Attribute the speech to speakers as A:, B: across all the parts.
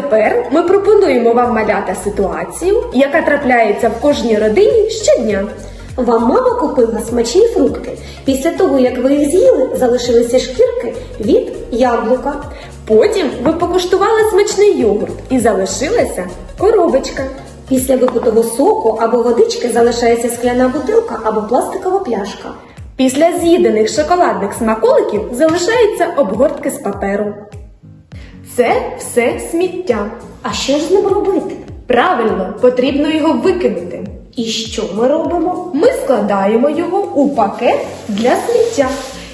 A: тепер ми пропонуємо вам малята ситуацію, яка трапляється в кожній родині щодня.
B: Вам мама купила смачні фрукти. Після того, як ви їх з'їли, залишилися шкірки від яблука.
A: Потім ви покуштували смачний йогурт і залишилася коробочка.
B: Після випитого соку або водички залишається скляна бутилка або пластикова пляшка.
A: Після з'їдених шоколадних смаколиків залишаються обгортки з паперу. Це все сміття.
B: А що ж з ним робити?
A: Правильно, потрібно його викинути.
B: І що ми робимо?
A: Ми складаємо його у пакет для сміття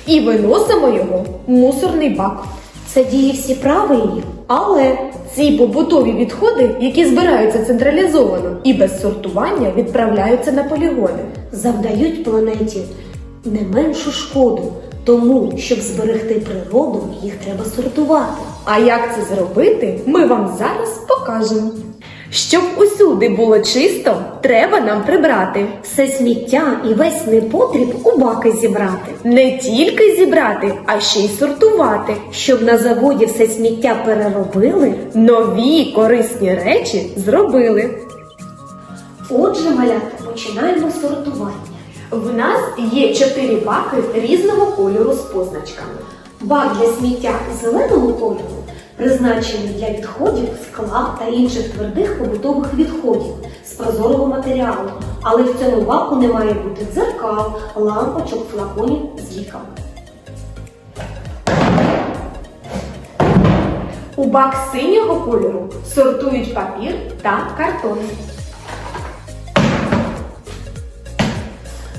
A: і виносимо його в мусорний бак.
B: Це дії всі правильні, але
A: Ці побутові відходи, які збираються централізовано і без сортування, відправляються на полігони.
B: завдають планеті не меншу шкоду. Тому, щоб зберегти природу, їх треба сортувати.
A: А як це зробити, ми вам зараз покажемо. Щоб усюди було чисто, треба нам прибрати.
B: Все сміття і весь непотріб у баки зібрати.
A: Не тільки зібрати, а ще й сортувати.
B: Щоб на заводі все сміття переробили,
A: Нові корисні речі зробили.
B: отже, малята, починаємо сортування.
A: В нас є чотири баки різного кольору з позначками.
B: Бак для сміття зеленого кольору призначений для відходів скла та інших твердих побутових відходів з прозорого матеріалу, але в цьому баку не має бути дзеркал, лампочок, флаконів з ліками.
A: У бак синього кольору сортують папір та картон.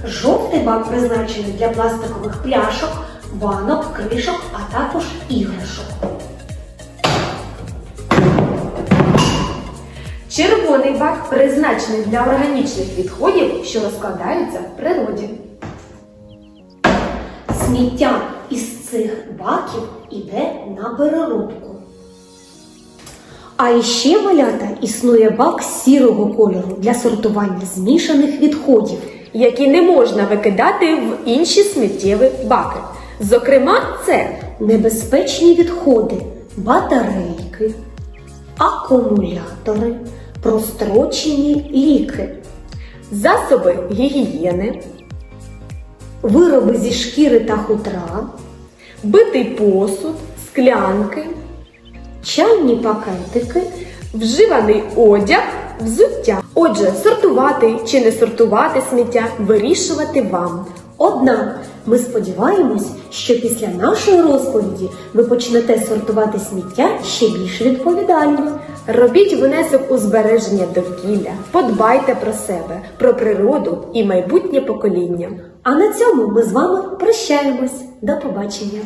B: Жовтий бак призначений для пластикових пляшок, банок, кришок, а також іграшок.
A: Червоний бак призначений для органічних відходів, що розкладаються в природі.
B: Сміття із цих баків іде на переробку. А іще малята існує бак сірого кольору для сортування змішаних відходів.
A: які не можна викидати в інші сміттєві баки. Зокрема, це
B: Небезпечні відходи, батарейки, акумулятори, прострочені ліки,
A: засоби гігієни,
B: вироби зі шкіри та хутра,
A: битий посуд, склянки,
B: чайні пакетики,
A: вживаний одяг, взуття. Отже, сортувати чи не сортувати сміття вирішувати вам.
B: Однак ми сподіваємось, що після нашої розповіді ви почнете сортувати сміття ще більш відповідально.
A: Робіть внесок у збереження довкілля, подбайте про себе, про природу і майбутнє покоління.
B: А на цьому ми з вами прощаємось. До побачення!